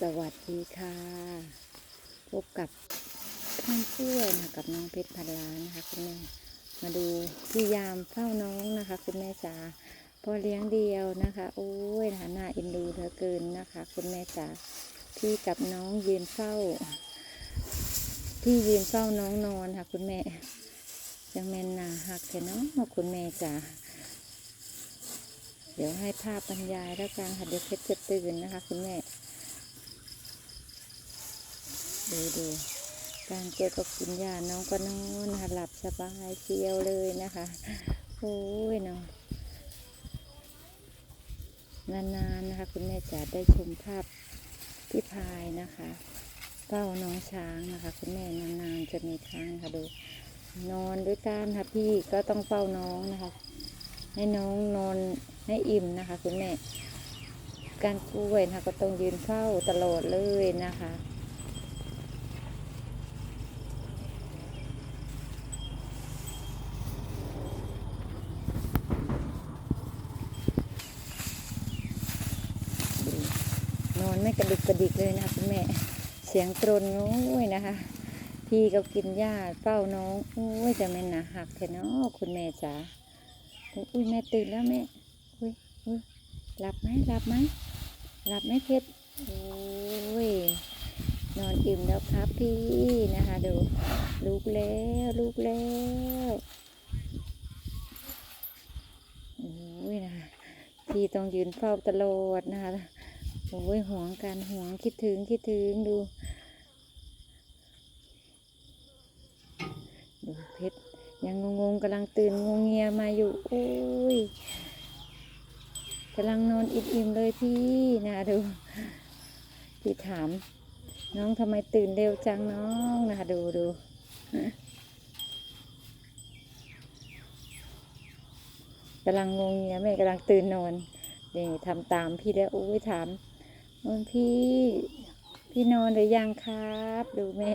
สวัสดีค่ะ พบกับท่านช่วยนะกับน้องเพชรพันล้านนะคะคุณแม่มาดูพี่ยามเฝ้าน้องนะคะ คุณแม่จ๋าพอเลี้ยงเดียวนะคะ โอ้ยนะคะน่าเอ็นดูเหลือเกินนะคะ คุณแม่จ๋าพี่กับน้องยืนเฝ้า พี่ยืนเฝ้าน้องนอนค่ะ คุณแม่ยังแมนนาหักแค่น้องคุณแม่จ๋า เดี๋ยวให้ภาพบรรยายแล้วกันค่ะเดี๋ยวเพชรจะตื่นนะคะคุณแม่ดูดูการเจอกับคุณยาน้องก็นอนนะคะหลับสบายเชียวเลยนะคะโอ้ยเนาะนานๆนะคะ คุณแม่จะได้ชมภาพพี่พายนะคะเฝ้าน้องช้างนะคะ คุณแม่นานๆจะมีครั้งค่ะดู นอนด้วยกันค่ะพี่ก็ต้องเฝ้าน้องนะคะ ให้น้องนอน ให้อิ่มนะคะ คุณแม่ การกล้วยนะคะก็ต้องยืนเฝ้าตลอดเลยนะคะนอนไม่กระดิกกระดิกเลยนะคะคุณแม่ เสียงตรนโอ้ยนะคะ พี่ก็กินหญ้าเฝ้าน้องโอ้ยจะแม่นหนาหักแท้เนาะคุณแม่จ๋าอุ้ยแม่ตื่นแล้วแม่ หลับไหมหลับไหมหลับไหมเพชรโอ้ยนอนอิ่มแล้วครับพี่นะคะดูลูกแล้วลูกแล้วโอ้ยนะคะพี่ต้องยืนเฝ้าตลอดนะคะโอ้ยห่วงกันห่วงคิดถึงคิดถึงดูดูเพชรยังงงๆกำลังตื่นงงเงียมาอยู่โอ้ย กำลังนอนอิ่มๆเลยพี่นะดูพี่ถาม น้องทำไมตื่นเร็วจังน้องนะดูดูกำลังงงเงียแม่กำลังตื่นนอนนี่ทำตามพี่แล้วโอ้ยถามนอนพี่พี่นอนหรือยังครับ ดูแม่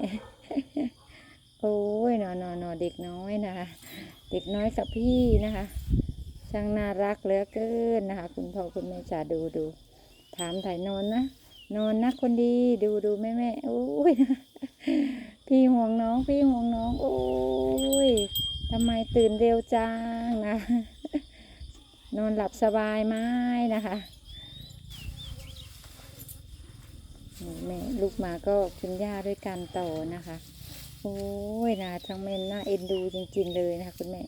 โอ้ยนอนนอนนอนเด็กน้อยนะคะ เด็กน้อยกับพี่นะคะ ช่างน่ารักเหลือเกินนะคะ คุณพ่อคุณแม่จ๋าดูดูถามถ่ายนอนนะนอนนะคนดีดูดูแม่แม่โอ้ยพี่ห่วงน้องพี่ห่วงน้อง โอ้ยทำไมตื่นเร็วจังนะ นอนหลับสบายไหมนะคะแม่ลูกมาก็กินหญ้าด้วยกันต่อนะคะ โอ้ยนะทั้งแม่น่าเอ็นดูจริง ๆ เลยนะคะคุณแม่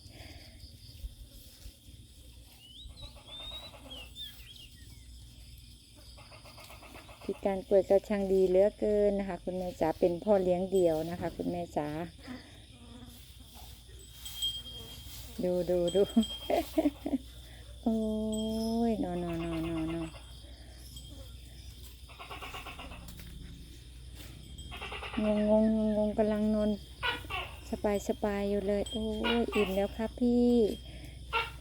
พี่การกล้วยก็ช่างดีเหลือเกินนะคะ คุณแม่จ๋าเป็นพ่อเลี้ยงเดี่ยวนะคะ คุณแม่จ๋าดูดูดูโอ้ยนอนนอนนอนนอนนอนงงงงงงงกำลังนอนสบายสบายอยู่เลย โอ้ยอิ่มแล้วครับพี่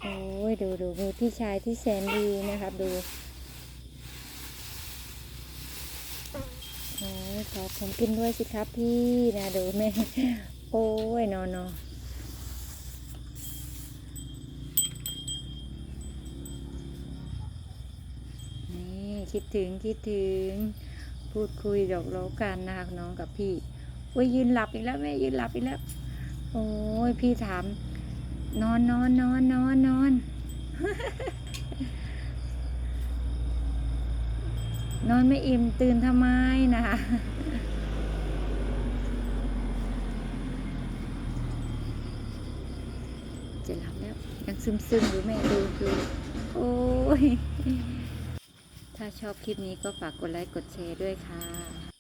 โอ้ยดูดูมีพี่ชายที่แสนดีนะครับดู โอ้ย ขอผมกินด้วยสิครับพี่นะดูแม่โอ้ยนอนนอนนี่คิดถึงคิดถึง พูดคุยหยอกล้อกันนะคะน้องกับพี่โอ้ยยืนหลับอีกแล้วแม่ยืนหลับอีกแล้ว โอ้ยพี่ถาม นอนนอนนอนนอนนอนนอนไม่อิ่มตื่นทำไมนะคะจะหลับแล้ว ยังซึมซึมๆอยู่แม่ดูดูโอ้ย ถ้าชอบคลิปนี้ก็ฝากกดไลค์กดแชร์ด้วยค่ะ